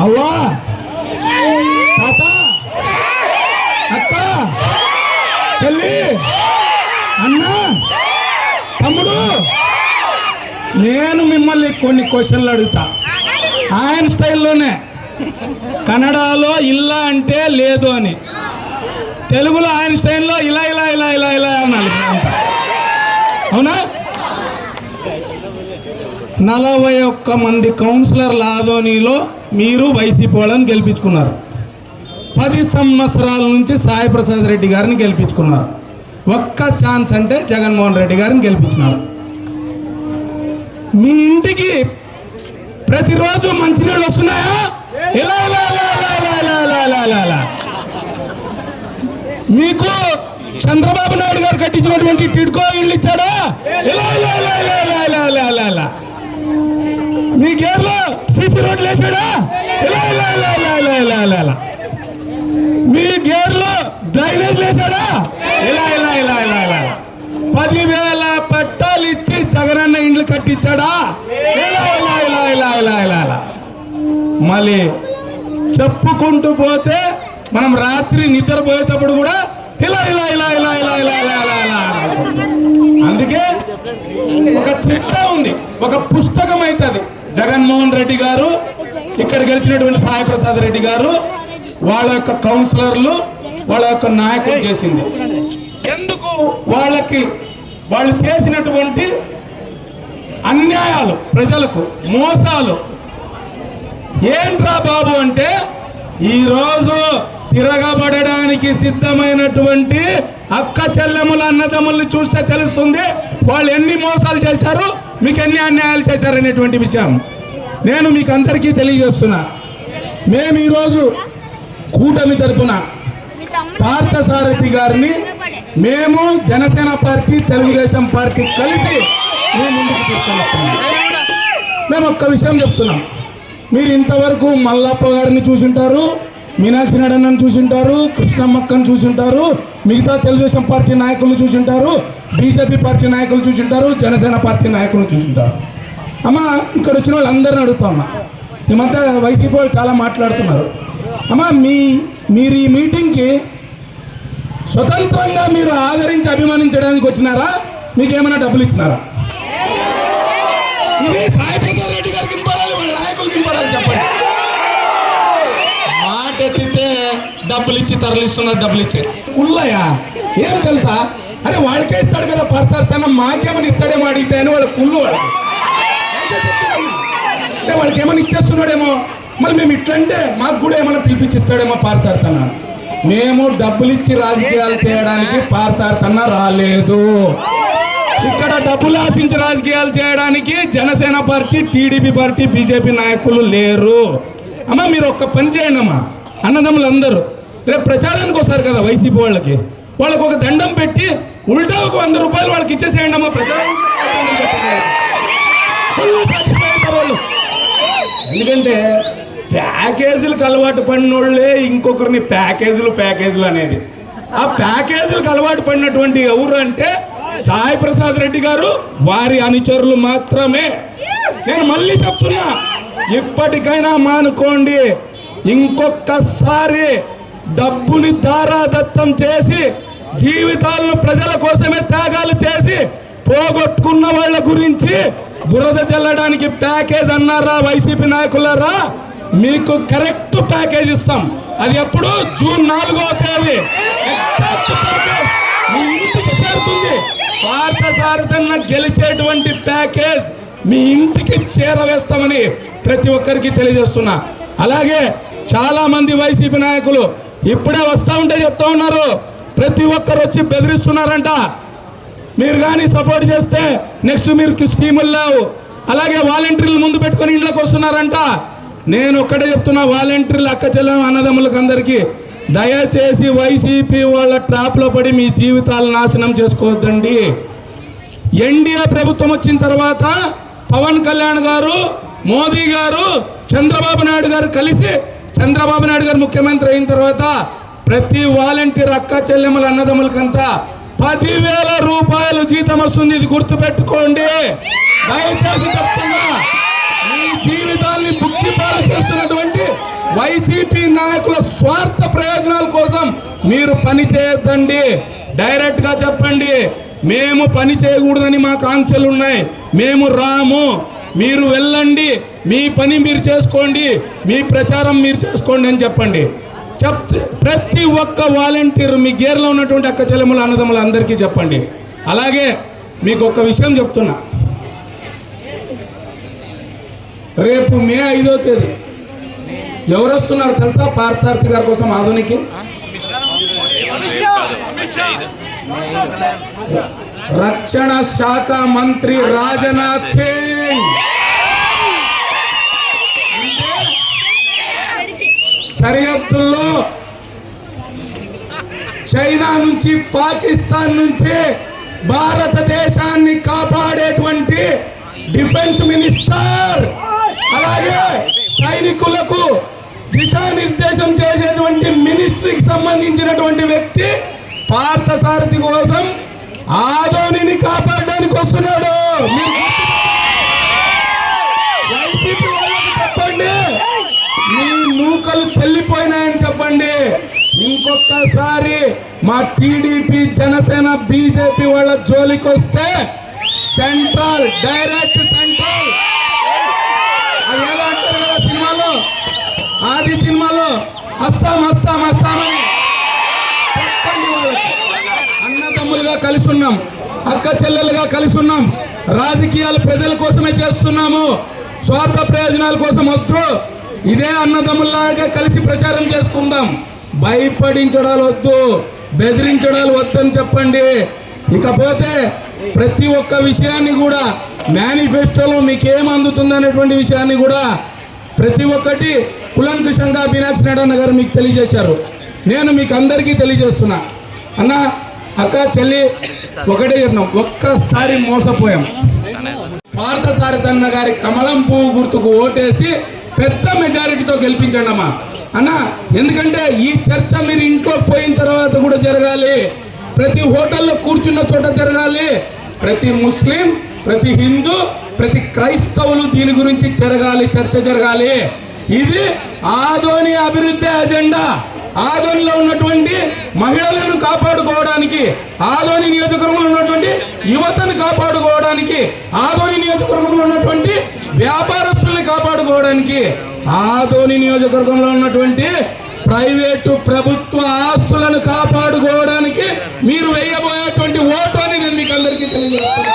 అవ్వా తాత! అక్క! చెల్లి! అన్న! తమ్ముడు! నేను మిమ్మల్ని కొన్ని క్వశ్చన్లు అడుగుతా. ఆయన స్టైల్లోనే. కన్నడలో ఇల్లా అంటే లేదు అని. తెలుగులో ఆయన స్టైల్లో ఇలా ఇలా ఇలా ఇలా ఇలా అన్నాను అవునా నలభై ఒక్క మంది కౌన్సిలర్ల ఆదోనిలో మీరు వైసీపీ వాళ్ళని గెలిపించుకున్నారు పది సంవత్సరాల నుంచి సాయిప్రసాద్ రెడ్డి గారిని గెలిపించుకున్నారు ఒక్క ఛాన్స్ అంటే జగన్మోహన్ రెడ్డి గారిని గెలిపించినారు మీ ఇంటికి ప్రతిరోజు మంచినీళ్ళు వస్తున్నాయా ఇలా ఇలా ఇలా ఇలా ఇలా ఇలా ఇలా ఇలా ఇలా ఇలా మీకు చంద్రబాబు నాయుడు గారు కట్టించినటువంటి టిడ్కో ఇల్లు ఇచ్చాడా ఇలా ఇలా ఇలా ఇలా ఇలా ఇలా ఇలా ఇలా ఇలా మీ గేర్లో సీసీ రోడ్లు వేసాడా ఇలా ఇలా ఇలా ఇలా ఇలా ఇలా ఇలా ఇలా మీ గేర్లో డ్రైనేజ్ వేసాడా ఇలా ఇలా ఇలా ఇలా ఇలా పదివేల పట్టాలు ఇచ్చి జగనన్న ఇండ్లు కట్టించాడా ఇలా ఇలా ఇలా ఇలా ఇలా ఇలా ఇలా మళ్ళీ చెప్పుకుంటూ పోతే మనం రాత్రి నిద్రపోయేటప్పుడు కూడా ఇలా ఇలా ఇలా ఇలా ఇలా ఇలా ఇలా ఇలా ఇలా అందుకే ఒక చిట్ట ఉంది ఒక పుస్తకం అవుతుంది జగన్మోహన్ రెడ్డి గారు ఇక్కడ గెలిచినటువంటి సాయి ప్రసాద్ రెడ్డి గారు వాళ్ళ యొక్క కౌన్సిలర్లు వాళ్ళ యొక్క నాయకులు చేసింది. ఎందుకు? వాళ్ళకి వాళ్ళు చేసినటువంటి అన్యాయాలు ప్రజలకు మోసాలు. ఏంట్రా బాబు అంటే ఈరోజు తిరగబడడానికి సిద్ధమైనటువంటి అక్క చెల్లెముల అన్నదమ్ముల్ని చూస్తే తెలుస్తుంది వాళ్ళు ఎన్ని మోసాలు చేశారు మీకు ఎన్ని అన్యాయాలు చేశారు అనేటువంటి విషయం. నేను మీకు అందరికీ తెలియజేస్తున్నా. మేము ఈరోజు కూటమి తరపున పార్థసారథి గారిని మేము జనసేన పార్టీ తెలుగుదేశం పార్టీ కలిసి మేము ముందుకు తీసుకొని వస్తున్నాం మేము ఒక్క విషయం చెప్తున్నాం. మీరు ఇంతవరకు మల్లప్ప గారిని చూసుంటారు మీనాక్షి నడన్నను చూసింటారు కృష్ణమ్మక్కను చూసింటారు మిగతా తెలుగుదేశం పార్టీ నాయకులను చూసింటారు బీజేపీ పార్టీ నాయకులు చూసింటారు జనసేన పార్టీ నాయకులను చూసింటారు. అమ్మ ఇక్కడ వచ్చిన వాళ్ళందరిని అడుగుతా ఉన్నా. ఈ మధ్య వైసీపీ వాళ్ళు చాలా మాట్లాడుతున్నారు. అమ్మ మీ మీరు ఈ మీటింగ్కి స్వతంత్రంగా మీరు ఆదరించి అభిమానించడానికి వచ్చినారా? మీకేమైనా డబ్బులు ఇచ్చినారా? ఇది సాయి ప్రసాద్ రెడ్డి గారికి వినపడాలి వాళ్ళ నాయకులకి వినపడాలి చెప్పండి. ఎత్తితే డబ్బులు ఇచ్చి తరలిస్తున్నారు డబ్బులు ఇచ్చి కుళ్ళయా ఏం తెలుసా? అరే వాడికే ఇస్తాడు కదా పర్సర్ తన మాకేమని ఇస్తాడేమో అడిగితే అని వాళ్ళ కుళ్ళు వాడు. అంటే వాడికి ఏమైనా ఇచ్చేస్తున్నాడేమో? మళ్ళీ మేము ఇట్లంటే మాకు కూడా ఏమైనా పిలిపించిస్తాడేమో పార్సార్ తన. మేము డబ్బులు ఇచ్చి రాజకీయాలు చేయడానికి పార్సార్ తన రాలేదు. ఇక్కడ డబ్బులు ఆశించి రాజకీయాలు చేయడానికి Janasena party TDP party BJP నాయకులు లేరు. అమ్మా మీరు ఒక్క పని చేయండి అమ్మా అన్నదమ్ములు అందరూ రేపు ప్రచారానికి వస్తారు కదా వైసీపీ వాళ్ళకి. వాళ్ళకి ఒక దండం పెట్టి ఉల్టా ఒక వంద రూపాయలు వాళ్ళకి ఇచ్చేసేయండి అమ్మా ప్రచారం వాళ్ళు. ఎందుకంటే ప్యాకేజీలకు అలవాటు పడినోళ్ళే ఇంకొకరిని ప్యాకేజీలు ప్యాకేజీలు అనేది. ఆ ప్యాకేజీలకు అలవాటు పడినటువంటి ఎవరు అంటే సాయి ప్రసాద్ రెడ్డి గారు వారి అనుచరులు మాత్రమే. నేను మళ్ళీ చెప్తున్నా ఇప్పటికైనా మానుకోండి. ఇంకొకసారి డబ్బుని దారాదత్తం చేసి జీవితాలను ప్రజల కోసమే త్యాగాలు చేసి పోగొట్టుకున్న వాళ్ళ గురించి బురద చల్లడానికి ప్యాకేజ్ అన్నారా వైసీపీ నాయకులారా? మీకు కరెక్ట్ ప్యాకేజ్ ఇస్తాం. అది ఎప్పుడు? జూన్ నాలుగో తేదీ. Exact package. మీ ఇంటికి చేరుతుంది. భారత సారథన్న గెలిచేటువంటి ప్యాకేజ్ మీ ఇంటికి చేరవేస్తామని ప్రతి ఒక్కరికి తెలియజేస్తున్నా. అలాగే చాలా మంది వైసీపీ నాయకులు ఇప్పుడే వస్తూ ఉంటే చెప్తా ఉన్నారు. ప్రతి ఒక్కరు వచ్చి బెదిరిస్తున్నారంట. మీరు కానీ సపోర్ట్ చేస్తే నెక్స్ట్ మీరు స్కీములు లేవు. అలాగే వాలంటీర్లు ముందు పెట్టుకొని ఇంట్లోకి వస్తున్నారంట. నేను ఒక్కటే చెప్తున్నా వాలంటీర్లు అక్క చెల్లెం అన్నదమ్ములకు అందరికీ దయచేసి వైసీపీ వాళ్ళ ట్రాప్లో పడి మీ జీవితాలు నాశనం చేసుకోవద్దండి. ఎన్డీఏ ప్రభుత్వం వచ్చిన తర్వాత పవన్ కళ్యాణ్ గారు మోదీ గారు చంద్రబాబు నాయుడు గారు కలిసి చంద్రబాబు నాయుడు గారు ముఖ్యమంత్రి అయిన తర్వాత ప్రతి వాలంటీర్ అక్క చెల్లెమ్మల అన్నదమ్ములకంతా పదివేల రూపాయలు జీతం వస్తుంది. ఇది గుర్తుపెట్టుకోండి. దయచేసి చెప్తున్నా మీ జీవితాల్ని బుక్కిపాలు చేస్తున్నటువంటి వైసీపీ నాయకుల స్వార్థ ప్రయోజనాల కోసం మీరు పని చేయొద్దండి. డైరెక్ట్గా చెప్పండి. మేము పని చేయకూడదని మాకు ఆంక్షలు ఉన్నాయి. మేము రాము. మీరు వెళ్ళండి. మీ పని మీరు చేసుకోండి మీ ప్రచారం మీరు చేసుకోండి అని చెప్పండి. చెప్ ప్రతి ఒక్క వాలంటీర్ మీ గేర్లో ఉన్నటువంటి అక్క చెల్లెములు అన్నదమ్ములు అందరికీ చెప్పండి. అలాగే మీకు ఒక విషయం చెప్తున్నా. రేపు మే ఐదో తేదీ. ఎవరు వస్తున్నారు తెలుసా? పార్థసారథి గారి కోసం ఆధునికి? రక్షణ శాఖ మంత్రి రాజనాథ్ సింగ్. సరిహద్దుల్లో చైనా నుంచి పాకిస్తాన్ నుంచి భారతదేశాన్ని కాపాడేటువంటి డిఫెన్స్ మినిస్టర్ అలాగే సైనికులకు దిశానిర్దేశం చేసేటువంటి మినిస్ట్రీకి సంబంధించినటువంటి వ్యక్తి పార్థసారథి కోసం ఆదోనిని కాపాడడానికి వస్తున్నాడు. చెల్లిపోయినాయని చెప్పండి. ఇంకొకసారి మా టీడీపీ జనసేన బీజేపీ వాళ్ళ జోలికి వస్తే సెంట్రల్ డైరెక్ట్ సెంట్రల్. అది ఏదో అంటారు కదా సినిమాలో? ఆది సినిమాలో అస్సాం అస్సాం అస్సాం అని. చెప్పండి వాళ్ళకి. అన్నదమ్ములుగా కలిసి ఉన్నాం అక్క చెల్లెలుగా కలిసి ఉన్నాం. రాజకీయాలు ప్రజల కోసమే చేస్తున్నాము. స్వార్థ ప్రయోజనాల కోసం వద్దు. ఇదే అన్నదమ్ముల్లాగా కలిసి ప్రచారం చేసుకుందాం. భయపడించడాలు వద్దు బెదిరించడాలు వద్దని చెప్పండి. ఇకపోతే ప్రతి ఒక్క విషయాన్ని కూడా మేనిఫెస్టోలో మీకేం అందుతుంది అనేటువంటి విషయాన్ని కూడా ప్రతి ఒక్కటి కులంకుశంగా మీనాక్షి నారాయణ గారు మీకు తెలియజేశారు. నేను మీకు అందరికీ తెలియజేస్తున్నా. అన్న అక్క చెల్లి ఒకటే చెప్పినాం ఒక్కసారి మోసపోయాం. పార్థసారథన్న గారి కమలం పువ్వు గుర్తుకు ఓటేసి పెద్ద మెజారిటీతో గెలిపించండి అమ్మా అన్న ఎందుకంటే ఈ చర్చ మీరు ఇంట్లో పోయిన తర్వాత కూడా జరగాలి. ప్రతి హోటల్లో కూర్చున్న చోట జరగాలి. ప్రతి ముస్లిం ప్రతి హిందూ ప్రతి క్రైస్తవులు దీని గురించి జరగాలి చర్చ జరగాలి. ఇది ఆదోని అభివృద్ధి అజెండా. ఆదోనిలో ఉన్నటువంటి మహిళలను కాపాడుకోవడానికి ఆదోని నియోజకవర్గంలో ఉన్నటువంటి యువతను కాపాడుకోవడానికి ఆదోని నియోజకవర్గంలో ఉన్నటువంటి వ్యాపారస్తుల్ని కాపాడుకోవడానికి ఆదోని నియోజకవర్గంలో ఉన్నటువంటి ప్రైవేటు ప్రభుత్వ ఆస్తులను కాపాడుకోవడానికి మీరు వేయబోయేటువంటి ఓటు అని నేను మీకు అందరికీ తెలియజేస్తాను